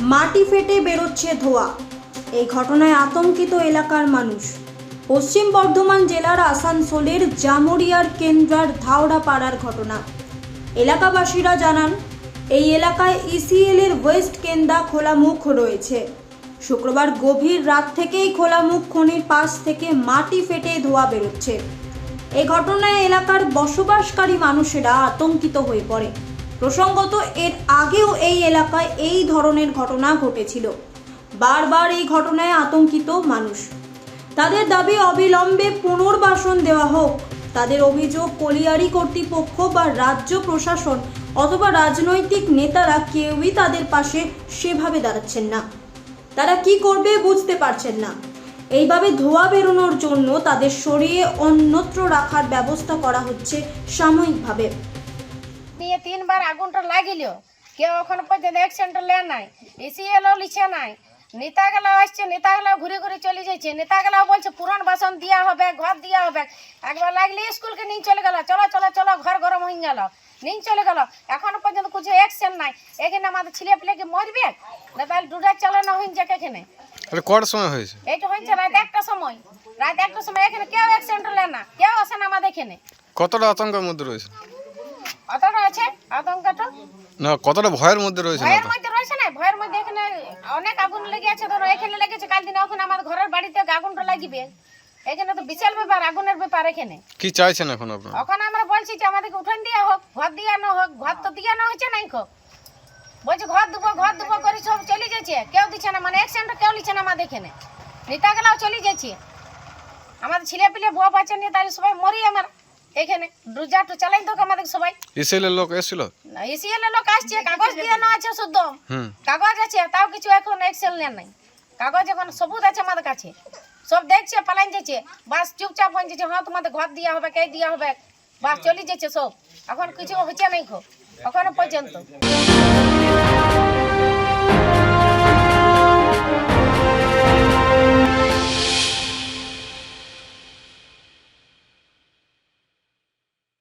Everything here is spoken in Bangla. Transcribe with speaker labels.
Speaker 1: মাটি ফেটে বেরোচ্ছে ধোঁয়া। এই ঘটনায় আতঙ্কিত এলাকার মানুষ। পশ্চিম বর্ধমান জেলার আসানসোলের জামুরিয়ার কেন্দ্রার ধাওড়া পাড়ার ঘটনা। এলাকাবাসীরা জানান, এই এলাকায় ইসিএল এর ওয়েস্ট কেন্দা খোলা মুখ রয়েছে। শুক্রবার গভীর রাত থেকেই খোলা মুখ খনির পাশ থেকে মাটি ফেটে ধোঁয়া বেরোচ্ছে। এই ঘটনায় এলাকার বসবাসকারী মানুষেরা আতঙ্কিত হয়ে পড়ে। প্রসঙ্গত, এর আগেও এই এলাকায় এই ধরনের ঘটনা ঘটেছিল। বারবার এই ঘটনায় আতঙ্কিত মানুষ। তাদের দাবি অবিলম্বে পুনর্বাসন দেওয়া হোক। তাদের অভিযোগ, কলিয়ারি কর্তৃপক্ষ বা রাজ্য প্রশাসন অথবা রাজনৈতিক নেতারা কেউই তাদের পাশে সেভাবে দাঁড়াচ্ছেন না। তারা কি করবে বুঝতে পারছেন না। এইভাবে ধোঁয়া বেরোনোর জন্য তাদের সরিয়ে অন্যত্র রাখার ব্যবস্থা করা হচ্ছে সাময়িকভাবে।
Speaker 2: নিয়ে তিনবার আগুনটা লাগিল। কেউ ওখানে পর্যন্ত অ্যাকশনটা লে নাই এসিএলও লিছে নাই। নেতাগুলো আসছে নেতা নেতাগুলো ঘুরে ঘুরে চলে যাচ্ছে। নেতাগুলো বলছে পুরান বাসন দেওয়া হবে ঘর দেওয়া হবে। একবার লাগলে স্কুলকে নিয়ে চলে গেল। চলো চলো চলো ঘর গরম হয়ে গেল। নিয়ে চলে গেল। এখনও পর্যন্ত কিছু অ্যাকশন নাই। এখানে আমাদের ছেলে পেলেকে মরবে? না তাহলে ডুডার চালানো হয়ে যাক এখানে।
Speaker 3: কটার সময় হয়েছে?
Speaker 2: এইটা হয়েছে রাত একটা সময়। রাত একটা সময় এখানে কেউ অ্যাকশনটা লে না। কেউ আসে না আমাদের এখানে।
Speaker 3: কতটা আতঙ্কের মধ্যে রয়েছে?
Speaker 2: আতঙ্কটা?
Speaker 3: না কতটা ভয়ের মধ্যে রয়েছে না
Speaker 2: ভয়ের মধ্যে রয়েছে না ভয়ের মধ্যে এখানে অনেক আগুন লেগে আছে ধরো এখানে লেগেছে কাল দিন ওখানে আমার ঘরের বাড়িতে আগুনটা লাগিবে। এখানে তো বিশাল ব্যাপার আগুনের ব্যাপার এখানে।
Speaker 3: কি চাইছেন এখন আপনারা?
Speaker 2: ওখানে আমরা বলছি যে আমাদেরকে উঠান দেওয়া হোক ঘর দিয়ানো হোক ঘর তো দিয়ানো হয়েছে নাই খো বলছে ঘর দেবো ঘর দেবো করে সব চলে যাচ্ছে কেউ দিচ্ছে না মানে অ্যাক্সিডেন্ট কেউ নিচ্ছে না আমাদের এখানে। নেতাগুলাও চলে যাচ্ছে। আমাদের ছেলে পেলে বউ বাচ্চা নিয়ে তাহলে সবাই মরি আমার। এখানে ডুজা টু চালাই তো আমাদের সবাই।
Speaker 3: ইসেলের লোক এসেছিল?
Speaker 2: এসিএল লোক আসছে কাগজ দিয়ে না আছে শুদ্ধ
Speaker 3: হুম।
Speaker 2: কাগজ আছে তাও কিছু এখন এক্সেল নেন নাই। কাগজ এখন সবুজ আছে আমাদের কাছে। সব দেখছে পালাইন যাচ্ছে। বাস চুপচাপ হয়ে যাচ্ছে হ্যাঁ তোমাদের ঘর দেওয়া হবে কে দেওয়া হবে? বাস চলে যাচ্ছে সব। এখন কিছু হচ্ছে নাই খো এখনও পর্যন্ত।